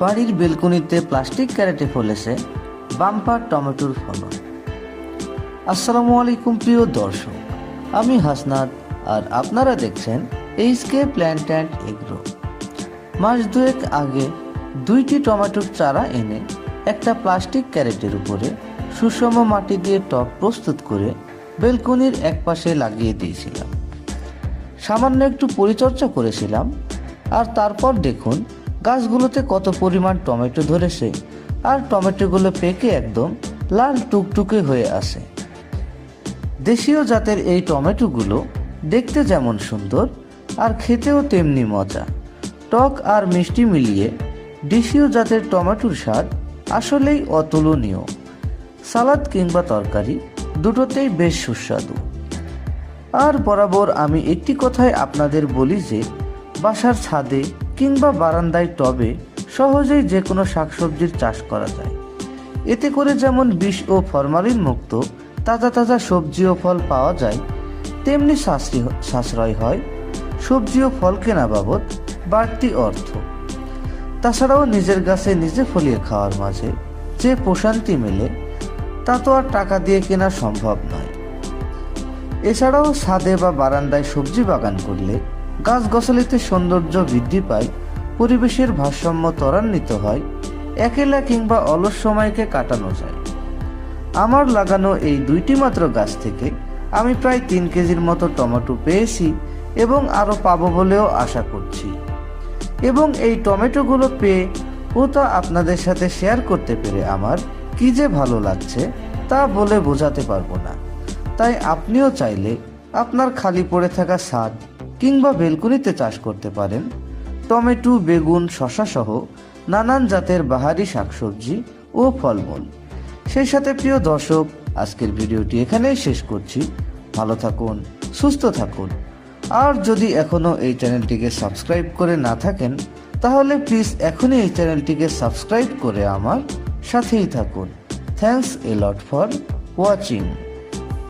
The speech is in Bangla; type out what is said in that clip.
বাড়ির বেলকনিতে প্লাস্টিক ক্যারেটে ফলেছে বাম্পার টমেটোর ফলন আসসালামু আলাইকুম প্রিয় দর্শক, আমি হাসনাত আর আপনারা দেখছেন এইচকে প্ল্যান্ট অ্যান্ড এগ্রো মাস দুয়েক আগে দুইটি টমেটোর চারা এনে একটা প্লাস্টিক ক্যারেটের উপরে সুষম মাটি দিয়ে টব প্রস্তুত করে বেলকনির একপাশে লাগিয়ে দিয়েছিলাম। সামান্য একটু পরিচর্যা করেছিলাম আর তারপর দেখুন গাছগুলোতে কত পরিমাণ টমেটো ধরেছে আর টমেটোগুলো পেকে একদম লাল টুকটুকে হয়ে আসে দেশীয় জাতের এই টমেটোগুলো দেখতে যেমন সুন্দর আর খেতেও তেমনি মজা। টক আর মিষ্টি মিলিয়ে দেশীয় জাতের টমেটোর স্বাদ আসলেই অতুলনীয়। সালাদ কিংবা তরকারি দুটোতেই বেশ সুস্বাদু। আর বরাবর আমি একটি কথাই আপনাদের বলি যে, বাসার ছাদে কিংবা বারান্দায় টবে সহজেই যে কোনো শাকসবজির চাষ করা যায়। এতে করে যেমন বিষ ও ফরমালিন মুক্ত, তাজা তাজা সবজি ও ফল পাওয়া যায়, তেমনি সাশ্রী- সাশ্রয় হয়, সবজি ও ফল কেনা বাবদ বাড়তি অর্থ। তাছাড়াও নিজের গাছে নিজে ফলিয়ে খাওয়ার মাঝে যে প্রশান্তি মেলে, তা তো আর টাকা দিয়ে কেনা সম্ভব নয়। এছাড়াও ছাদে বা বারান্দায় সবজি বাগান করলে গাছগাছালিতে সৌন্দর্য বৃদ্ধি পায়, পরিবেশের ভারসাম্য ত্বরান্বিত হয়, একেলা কিংবা অলস সময়কে কাটানো যায়। আমার লাগানো এই দুইটি মাত্র গাছ থেকে আমি প্রায় তিন কেজির মতো টমেটো পেয়েছি এবং আরও পাবো বলেও আশা করছি। এবং এই টমেটোগুলো পেয়ে ও তা আপনাদের সাথে শেয়ার করতে পেরে আমার কি যে ভালো লাগছে তা বলে বোঝাতে পারব না। তাই আপনিও চাইলে আপনার খালি পড়ে থাকা ছাদ কিংবা বেলকুনিতে চাষ করতে পারেন। টমেটো, বেগুন শশা সহ নানান জাতের বাহারি শাকসবজি ও ফলমূল। সেই সাথে প্রিয় দর্শক, আজকের ভিডিওটি এখানেই শেষ করছি। ভালো থাকুন, সুস্থ থাকুন। আর যদি এখনও এই চ্যানেলটিকে সাবস্ক্রাইব করে না থাকেন, তাহলে প্লিজ এখনই এই চ্যানেলটিকে সাবস্ক্রাইব করে আমার সাথেই থাকুন। Thanks a lot for watching.